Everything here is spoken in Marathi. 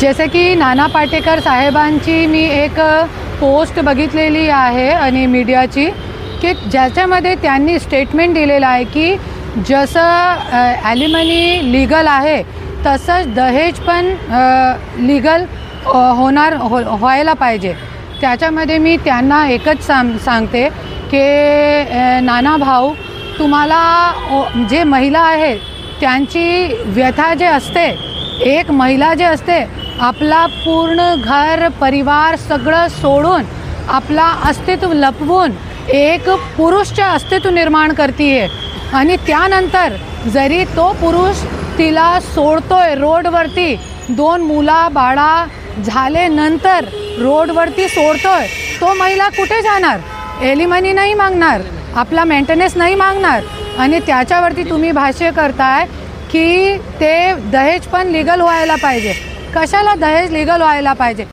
जसे की नाना पाटेकर साहेबांची मी एक पोस्ट बघितलेली आहे आणि मीडियाची की ज्याच्यामध्ये त्यांनी स्टेटमेंट दिलेलं आहे की जसं ॲलिमनी लिगल आहे तसंच दहेज पण लिगल होणार हो व्हायला पाहिजे. त्याच्यामध्ये मी त्यांना एकच सांग सांगते की नाना भाऊ तुम्हाला जे महिला आहे त्यांची व्यथा जे असते एक महिला जे असते आपला पूर्ण घर परिवार सगळं सोडून आपला अस्तित्व लपवून एक पुरुषचे अस्तित्व निर्माण करते आणि त्यानंतर जरी तो पुरुष तिला सोडतोय रोडवरती दोन मुला बाळा झाल्यानंतर रोडवरती सोडतोय तो महिला कुठे जाणार? एलिमनी नाही मागणार आपला मेंटेनन्स नाही मागणार. आणि त्याच्यावरती तुम्ही भाष्य करताय की ते दहेज पण लिगल व्हायला पाहिजे. कशाला दहेज लिगल व्हायला पाहिजे?